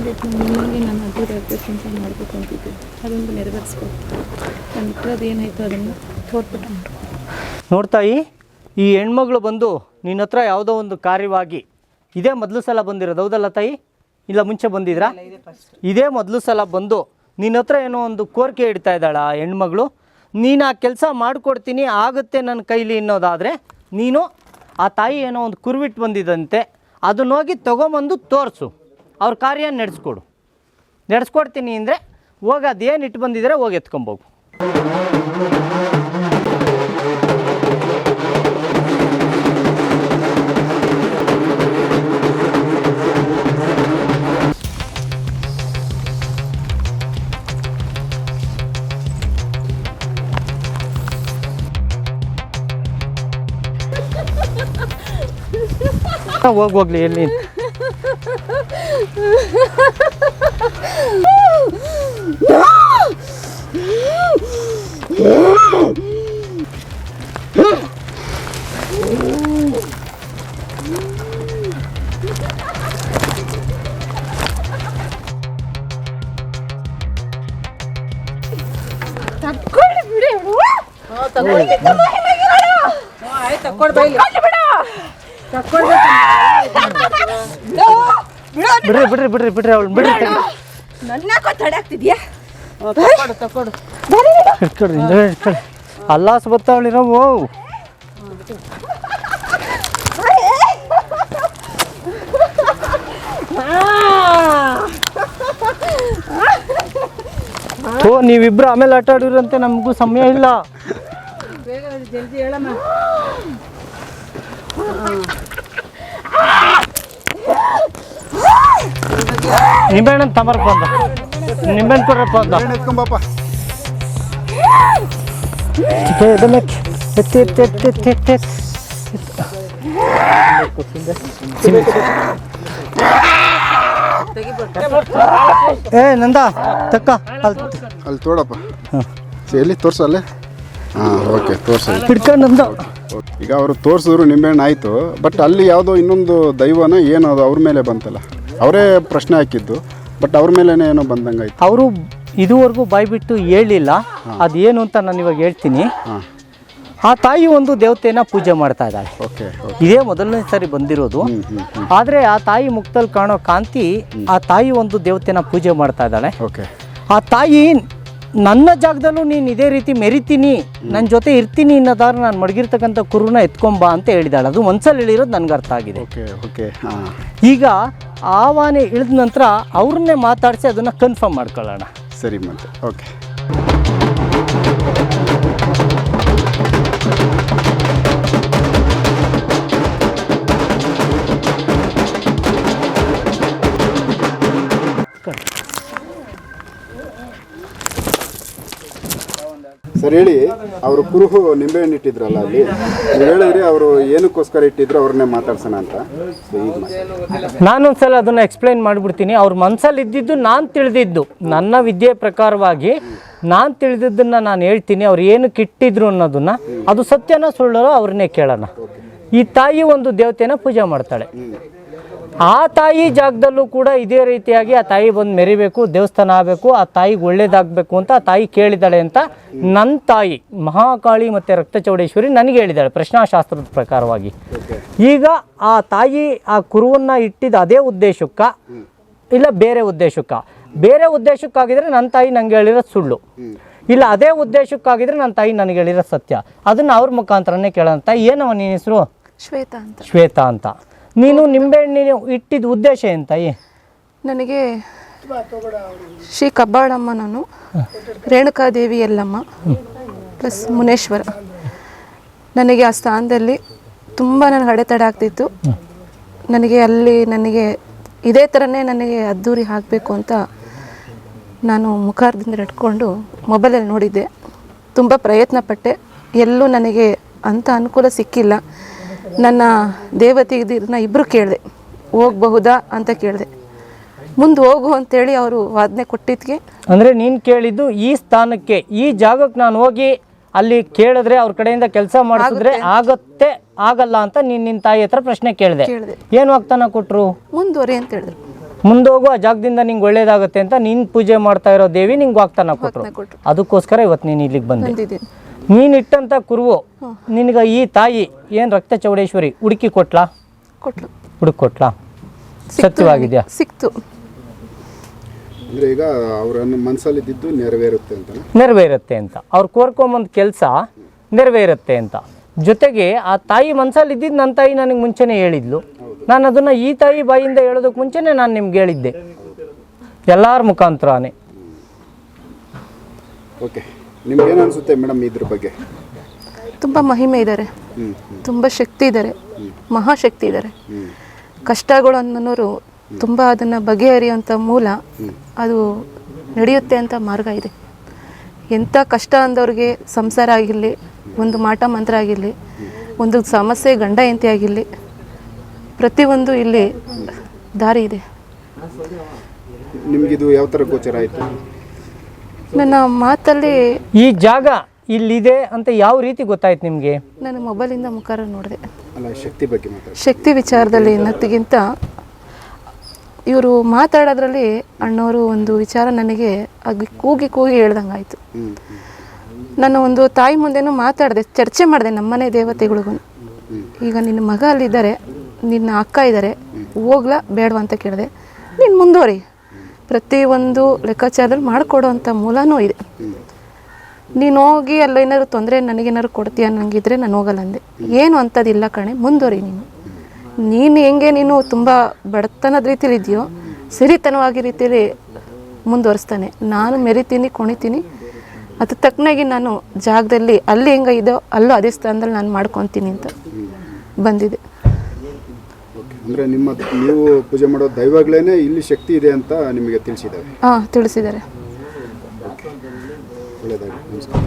ಇಟ್ಕೊಂಡಿದ್ದು ನಿಮಗೆ ನಾನು ಅದ್ದೂರಿ ಅಂತ ಮಾಡಬೇಕು ಅಂತಿದ್ದೆ. ಅದೊಂದು ನೆರವೇರಿಸ್ಬೇಕು. ನಾನು ಇಟ್ಟದ್ದು ಏನಾಯಿತು ಅದನ್ನು ತೋರ್ಬಿಟ್ಟು ಮಾಡ್ಕೊ ನೋಡ್ತಾಯಿ ಈ ಹೆಣ್ಮಗಳು ಬಂದು ನಿನ್ನ ಹತ್ರ ಯಾವುದೋ ಒಂದು ಕಾರ್ಯವಾಗಿ ಇದೇ ಮೊದಲು ಸಲ ಬಂದಿರೋದು ಹೌದಲ್ಲ ತಾಯಿ? ಇಲ್ಲ ಮುಂಚೆ ಬಂದಿದ್ರಾ? ಇದೇ ಮೊದಲು ಸಲ ಬಂದು ನಿನ್ನ ಹತ್ರ ಏನೋ ಒಂದು ಕೋರಿಕೆ ಇಡ್ತಾ ಇದ್ದಾಳೆ ಆ ಹೆಣ್ಮಗಳು? ನೀನು ಆ ಕೆಲಸ ಮಾಡಿಕೊಡ್ತೀನಿ ಆಗುತ್ತೆ ನನ್ನ ಕೈಲಿ ಅನ್ನೋದಾದರೆ ನೀನು ಆ ತಾಯಿ ಏನೋ ಒಂದು ಕುರುವಿಟ್ಟು ಬಂದಿದಂತೆ ಅದನ್ನೋಗಿ ತೊಗೊಂಬಂದು ತೋರಿಸು. ಅವ್ರ ಕಾರ್ಯ ನಡೆಸ್ಕೊಡು. ನಡೆಸ್ಕೊಡ್ತೀನಿ ಅಂದರೆ ಹೋಗಿ ಅದೇನು ಇಟ್ಟು ಬಂದಿದ್ರೆ ಹೋಗಿ ಎತ್ಕೊಂಬೋಗು. ಹೋಗಿ ಹೋಗ್ಲಿ ಎಲ್ಲಿ? ಬಿಡ್ರಿ ಬಿಡ್ರಿ ಬಿಡ್ರಿ ಬಿಡ್ರಿ ಅವ್ಳು ಬಿಡ್ರಿ. ನನ್ನ ತಡಾಕ್ತಿದ್ಯಾ ಹಿಡ್ಕೊಳ್ರಿ ಅಲ್ಲಾಸ್ ಬರ್ತಾವಳಿ ನಾವು. ಓ ನೀವಿಬ್ರು ಆಮೇಲೆ ಆಟ ಆಡಿರಂತೆ ನಮಗೂ ಸಮಯ ಇಲ್ಲ. ನಿಂಬೆಣ್ಣ ತಮರಪ್ಪ ಅಂತ ನಿಂಬೆಣ್ಣ ಕೊಡ್ರಪ್ಪ ಅಂತ ಎತ್ಕೊಂಬಪ್ಪ ಏ, ಇದನ್ನ ಎತ್ತಿ ಎತ್ತಿ ಎತ್ತಿ ಎತ್ತಿ ಎತ್ತಿ ಎತ್ತಿ. ಏ ನಂದ? ತಕ್ಕ. ಅಲ್ಲಿ ಅಲ್ಲಿ ತೋಡಪ್ಪ. ಎಲ್ಲಿ ತೋರ್ಸು ಅಲ್ಲೇ? ಹಾಂ ಓಕೆ ತೋರ್ಸು ಹಿಡ್ಕೊಂಡು ನಂದ. ಈಗ ಅವರು ತೋರಿಸಿದ್ರು ನಿಂಬೆಹಣ್ಣು ಆಯಿತು ಬಟ್ ಅಲ್ಲಿ ಯಾವುದೋ ಇನ್ನೊಂದು ದೈವನ ಏನು ಅದು ಅವ್ರ ಮೇಲೆ ಬಂತಲ್ಲ. ಅವರೇ ಪ್ರಶ್ನೆ ಹಾಕಿದ್ದು ಬಟ್ ಅವ್ರ ಮೇಲೇನೆ ಏನೋ ಬಂದಂಗಾಯ್ತು. ಅವರು ಇದುವರೆಗೂ ಬಾಯ್ಬಿಟ್ಟು ಹೇಳಿಲ್ಲ. ಅದೇನು ಅಂತ ನಾನು ಇವಾಗ ಹೇಳ್ತೀನಿ. ಹಾಂ. ಆ ತಾಯಿ ಒಂದು ದೇವತೆನ ಪೂಜೆ ಮಾಡ್ತಾ ಇದ್ದಾಳೆ. ಇದೇ ಮೊದಲನೇ ಸಾರಿ ಬಂದಿರೋದು. ಆದರೆ ಆ ತಾಯಿ ಮುಖದಲ್ಲಿ ಕಾಣೋ ಕಾಂತಿ ಆ ತಾಯಿ ಒಂದು ದೇವತೆನ ಪೂಜೆ ಮಾಡ್ತಾ ಇದ್ದಾಳೆ. ಆ ತಾಯಿ ನನ್ನ ಜಾಗದಲ್ಲೂ ನೀನು ಇದೇ ರೀತಿ ಮೆರಿತೀನಿ ನನ್ನ ಜೊತೆ ಇರ್ತೀನಿ ಅನ್ನೋದಾರ ನಾನು ಮಡಗಿರ್ತಕ್ಕಂಥ ಕುರುನ ಎತ್ಕೊಂಬ ಅಂತ ಹೇಳಿದಾಳೆ ಅದು ಒಂದ್ಸಲ ಹೇಳಿರೋದು ನನಗೆ ಅರ್ಥ ಆಗಿದೆ. ಈಗ ಆವಾನೆ ಇಳಿದ ನಂತರ ಅವ್ರನ್ನೇ ಮಾತಾಡಿಸಿ ಅದನ್ನು ಕನ್ಫರ್ಮ್ ಮಾಡ್ಕೊಳ್ಳೋಣ. ಸರಿ ಮತ್ತೆ ಓಕೆ. ಸರ್ ಹೇಳಿ, ಅವರು ಕುರುಹು ನಿಂಬೆಹಣ್ಣು ಇಟ್ಟಿದ್ರಲ್ಲ ಅಲ್ಲಿ. ಹೇಳಿದ್ರಿ ಅವರು ಏನಕ್ಕೋಸ್ಕರ ಇಟ್ಟಿದ್ರು, ಅವ್ರನ್ನೇ ಮಾತಾಡ್ಸೋಣ ಅಂತ. ನಾನೊಂದ್ಸಲ ಅದನ್ನು ಎಕ್ಸ್ಪ್ಲೈನ್ ಮಾಡಿಬಿಡ್ತೀನಿ. ಅವ್ರ ಮನಸ್ಸಲ್ಲಿ ಇದ್ದಿದ್ದು ನಾನು ತಿಳಿದಿದ್ದು. ನನ್ನ ವಿದ್ಯೆ ಪ್ರಕಾರವಾಗಿ ನಾನು ತಿಳಿದಿದ್ದನ್ನು ನಾನು ಹೇಳ್ತೀನಿ. ಅವ್ರು ಏನಕ್ಕೆ ಇಟ್ಟಿದ್ರು ಅನ್ನೋದನ್ನ ಅದು ಸತ್ಯನ ಸುಳ್ಳೋ ಅವ್ರನ್ನೇ ಕೇಳೋಣ. ಈ ತಾಯಿ ಒಂದು ದೇವತೆನ ಪೂಜೆ ಮಾಡ್ತಾಳೆ. ಆ ತಾಯಿ ಜಾಗದಲ್ಲೂ ಕೂಡ ಇದೇ ರೀತಿಯಾಗಿ ಆ ತಾಯಿ ಬಂದು ಮೆರಿಬೇಕು ದೇವಸ್ಥಾನ ಆಗಬೇಕು ಆ ತಾಯಿಗೆ ಒಳ್ಳೇದಾಗಬೇಕು ಅಂತ ಆ ತಾಯಿ ಕೇಳಿದಾಳೆ ಅಂತ ನನ್ನ ತಾಯಿ ಮಹಾಕಾಳಿ ಮತ್ತು ರಕ್ತಚೌಡೇಶ್ವರಿ ನನಗೆ ಹೇಳಿದ್ದಾಳೆ ಪ್ರಶ್ನಾಶಾಸ್ತ್ರದ ಪ್ರಕಾರವಾಗಿ. ಈಗ ಆ ತಾಯಿ ಆ ಕುರುವನ್ನು ಇಟ್ಟಿದ ಅದೇ ಉದ್ದೇಶಕ್ಕ ಇಲ್ಲ ಬೇರೆ ಉದ್ದೇಶಕ್ಕ. ಬೇರೆ ಉದ್ದೇಶಕ್ಕಾಗಿದ್ರೆ ನನ್ನ ತಾಯಿ ನನಗೆ ಹೇಳಿರೋದು ಸುಳ್ಳು. ಇಲ್ಲ ಅದೇ ಉದ್ದೇಶಕ್ಕಾಗಿದ್ರೆ ನನ್ನ ತಾಯಿ ನನಗೆ ಹೇಳಿರೋದು ಸತ್ಯ. ಅದನ್ನು ಅವ್ರ ಮುಖಾಂತರನೇ ಕೇಳೋಣ ತಾಯಿ ಏನವ ನಿನ್ನ ಹೆಸರು? ಶ್ವೇತಾ ಅಂತ. ಶ್ವೇತಾ ಅಂತ. ನೀನು ನಿಂಬೆಹಣ್ಣಿನ ಇಟ್ಟಿದ್ದ ಉದ್ದೇಶ ಎಂತ ನನಗೆ ಶ್ರೀ ಕಬ್ಬಾಳಮ್ಮ ನಾನು ರೇಣುಕಾದೇವಿ ಎಲ್ಲಮ್ಮ ಪ್ಲಸ್ ಮುನೇಶ್ವರ. ನನಗೆ ಆ ಸ್ಥಾನದಲ್ಲಿ ತುಂಬ ನನಗೆ ಅಡೆತಡೆ ಆಗ್ತಿತ್ತು. ನನಗೆ ಅಲ್ಲಿ ನನಗೆ ಇದೇ ಥರನೇ ನನಗೆ ಅದ್ದೂರಿ ಹಾಕಬೇಕು ಅಂತ ನಾನು ಮುಖಾರದಿಂದ ಇಟ್ಕೊಂಡು ಮೊಬೈಲಲ್ಲಿ ನೋಡಿದ್ದೆ. ತುಂಬ ಪ್ರಯತ್ನ ಪಟ್ಟೆ ಎಲ್ಲೂ ನನಗೆ ಅಂಥ ಅನುಕೂಲ ಸಿಕ್ಕಿಲ್ಲ. ನನ್ನ ದೇವತೆಗಿನ ಇಬ್ಬರು ಕೇಳಿದೆ ಹೋಗಬಹುದಾ ಅಂತ ಕೇಳಿದೆ. ಮುಂದೆ ಹೋಗು ಅಂತೇಳಿ ಅವರು ವಾದನೆ ಕೊಟ್ಟಿದ್ಗೆ ಅಂದರೆ ನೀನು ಕೇಳಿದ್ದು ಈ ಸ್ಥಾನಕ್ಕೆ ಈ ಜಾಗಕ್ಕೆ ನಾನು ಹೋಗಿ ಅಲ್ಲಿ ಕೇಳಿದ್ರೆ ಅವ್ರ ಕಡೆಯಿಂದ ಕೆಲಸ ಮಾಡಿದ್ರೆ ಆಗತ್ತೆ. ಆಗಲ್ಲ ಅಂತ ನೀನು ನಿನ್ನ ತಾಯಿ ಹತ್ರ ಪ್ರಶ್ನೆ ಕೇಳಿದೆ. ಕೇಳಿದೆ. ಏನು ವಾಗ್ದಾನ ಕೊಟ್ಟರು ಮುಂದುವರಿ ಅಂತ ಹೇಳಿದ್ರು. ಮುಂದೋಗು ಆ ಜಾಗದಿಂದ ನಿಂಗೆ ಒಳ್ಳೇದಾಗುತ್ತೆ ಅಂತ ನೀನು ಪೂಜೆ ಮಾಡ್ತಾ ಇರೋ ದೇವಿ ನಿಂಗೆ ವಾಗ್ತಾನ ಕೊಟ್ಟರು ಕೊಟ್ರು. ಅದಕ್ಕೋಸ್ಕರ ಇವತ್ತು ನೀನು ಇಲ್ಲಿಗೆ ಬಂದೆ. ಬಂದಿದ್ದೀನಿ. ನೀನು ಇಟ್ಟಂಥ ಕುರುವು ನಿನಗೆ ಈ ತಾಯಿ ಏನು ರಕ್ತ ಚೌಡೇಶ್ವರಿ ಹುಡುಕಿ ಕೊಟ್ಲಾ? ಕೊಟ್ಲು. ಹುಡುಕ್ ಕೊಟ್ಲಾ? ಸತ್ಯವಾಗಿದೆಯಾ? ಸಿಕ್ತು. ಅಂದ್ರೆ ಈಗ ಅವರ ಇದ್ದಿದ್ದು ನೆರವೇರುತ್ತೆ ಅಂತ ನೆರವೇರುತ್ತೆ ಅಂತ. ಅವ್ರು ಕೋರ್ಕೊಂಬಂದ ಕೆಲಸ ನೆರವೇರುತ್ತೆ ಅಂತ. ಜೊತೆಗೆ ಆ ತಾಯಿ ಮನಸ್ಸಲ್ಲಿ ಇದ್ದಿದ್ದು ನನ್ನ ತಾಯಿ ನನಗೆ ಮುಂಚೆನೇ ಹೇಳಿದ್ಲು. ನಾನು ಅದನ್ನು ಈ ತಾಯಿ ಬಾಯಿಂದ ಹೇಳೋದಕ್ಕೆ ಮುಂಚೆನೇ ನಾನು ನಿಮ್ಗೆ ಹೇಳಿದ್ದೆ. ಎಲ್ಲರ ಮುಖಾಂತರನೇ. ಓಕೆ ನಿಮ್ಗೇನು ಅನಿಸುತ್ತೆ ಮೇಡಮ್ ಇದ್ರ ಬಗ್ಗೆ? ತುಂಬ ಮಹಿಮೆ ಇದ್ದಾರೆ ತುಂಬ ಶಕ್ತಿ ಇದ್ದಾರೆ ಮಹಾಶಕ್ತಿ ಇದ್ದಾರೆ ಕಷ್ಟಗಳು ಅನ್ನೋರು ತುಂಬ ಅದನ್ನು ಬಗೆಹರಿಯುವಂಥ ಮೂಲ ಅದು ನಡೆಯುತ್ತೆ ಅಂತ ಮಾರ್ಗ ಇದೆ. ಎಂಥ ಕಷ್ಟ ಅಂದವ್ರಿಗೆ ಸಂಸಾರ ಆಗಿರಲಿ ಒಂದು ಮಾಟ ಮಂತ್ರ ಆಗಿರಲಿ ಒಂದು ಸಮಸ್ಯೆ ಗಂಡ ಎಂತಿ ಆಗಿರಲಿ ಪ್ರತಿಯೊಂದು ಇಲ್ಲಿ ದಾರಿ ಇದೆ. ನಿಮಗಿದು ಯಾವ ಥರ ಗೋಚರ ಆಯಿತು? ನನ್ನ ಮಾತಲ್ಲಿ ಈ ಜಾಗ ಇಲ್ಲಿದೆ ಅಂತ ಯಾವ ರೀತಿ ಗೊತ್ತಾಯ್ತು ನಿಮಗೆ? ನಾನು ಮೊಬೈಲಿಂದ ಮುಖಾರ ನೋಡಿದೆ. ಅಲ್ಲ ಶಕ್ತಿ ಬಗ್ಗೆ ಮಾತಾಡಿ. ಶಕ್ತಿ ವಿಚಾರದಲ್ಲಿ ಅನ್ನೋದಕ್ಕಿಂತ ಇವರು ಮಾತಾಡೋದ್ರಲ್ಲಿ ಅಣ್ಣವರು ಒಂದು ವಿಚಾರ ನನಗೆ ಅದು ಕೂಗಿ ಕೂಗಿ ಹೇಳ್ದಂಗಾಯ್ತು. ಆಯಿತು ನಾನು ಒಂದು ತಾಯಿ ಮುಂದೆನೂ ಮಾತಾಡಿದೆ ಚರ್ಚೆ ಮಾಡಿದೆ ನಮ್ಮನೆ ದೇವತೆಗಳಿಗೂ. ಈಗ ನಿನ್ನ ಮಗ ಅಲ್ಲಿದ್ದಾರೆ ನಿನ್ನ ಅಕ್ಕ ಇದ್ದಾರೆ ಹೋಗ್ಲಾ ಬೇಡವಾ ಅಂತ ಕೇಳಿದೆ ನೀನು ಮುಂದುವರಿ. ಪ್ರತಿಯೊಂದು ಲೆಕ್ಕಾಚಾರದಲ್ಲಿ ಮಾಡಿಕೊಡೋ ಮೂಲವೂ ಮೂಲನೂ ಇದೆ. ನೀನು ಹೋಗಿ ಅಲ್ಲ ಏನಾದ್ರು ತೊಂದರೆ, ನನಗೇನಾದ್ರು ಕೊಡ್ತೀಯ ನನಗಿದ್ರೆ ನಾನು ಹೋಗಲ್ಲ ಅಂದೆ. ಏನು ಅಂಥದ್ದಿಲ್ಲ ಕಣೆ, ಮುಂದುವರಿ ನೀನು. ನೀನು ಹೆಂಗೆ ನೀನು ತುಂಬ ಬಡತನದ ರೀತಿಯಲ್ಲಿ ಇದೆಯೋ, ಸಿರಿತನವಾಗಿ ರೀತಿಯಲ್ಲಿ ಮುಂದುವರಿಸ್ತಾನೆ. ನಾನು ಮೆರಿತೀನಿ, ಕುಣಿತೀನಿ. ಅದು ತಕ್ಕನಾಗಿ ನಾನು ಜಾಗದಲ್ಲಿ ಅಲ್ಲಿ ಹೆಂಗೆ ಇದೋ, ಅಲ್ಲೂ ಅದೇ ಸ್ಥಾನದಲ್ಲಿ ನಾನು ಮಾಡ್ಕೊತೀನಿ ಅಂತ ಬಂದಿದೆ. ಅಂದರೆ ನಿಮ್ಮ ನೀವು ಪೂಜೆ ಮಾಡೋ ದೈವಗಳೇನೆ ಇಲ್ಲಿ ಶಕ್ತಿ ಇದೆ ಅಂತ ನಿಮಗೆ ತಿಳಿಸಿದ್ದಾರೆ. ಹಾಂ ತಿಳಿಸಿದ್ದಾರೆ. ಒಳ್ಳೆಯದಾಗಿ ನಮಸ್ಕಾರ.